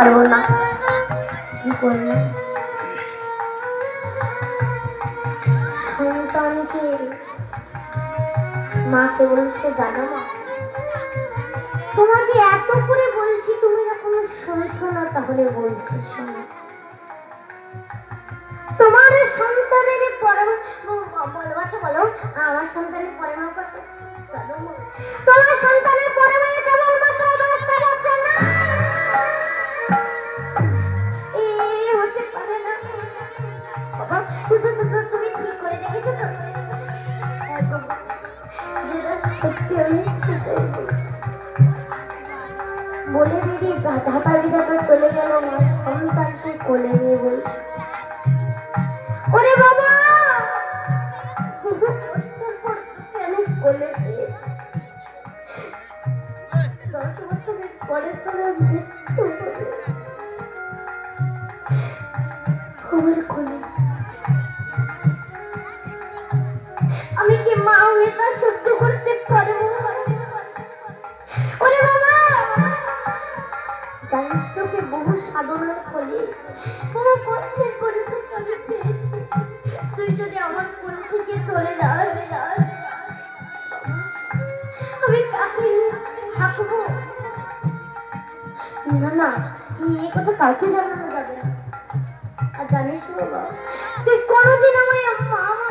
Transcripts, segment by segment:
পারব না। কি করব? সন্তানকে মাকে বলছে জানো মা তোমাকে এত করে বলছি তুমি যখন শুনছো না তাহলে বলছি শোনো। তোমার সন্তানের পরম বলো বলো। আমার সন্তানের পরম করতে তোমার সন্তানের পরমে সত্যি আমি বলে দিদি গাধা পাড়িটাকে চলে গেল মা সন্তানকে কোলে নিয়ে বলছে ওরে বাবা কোলে দিয়েছি দশ বছরের পরে তোরা মৃত্যু আমার কোলে যাস যাস, আমি কাকে নিয়ে না না এই কথা কাউকে জানানো যাবে না। আর জানিস বাবা তুই কোনোদিন আমায় মামা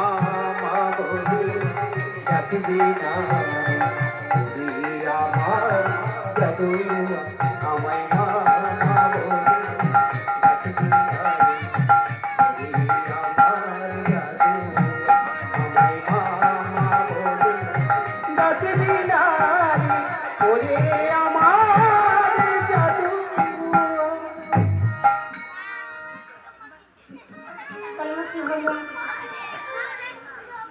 বলে ডাকবি না আমার জাদু আমায়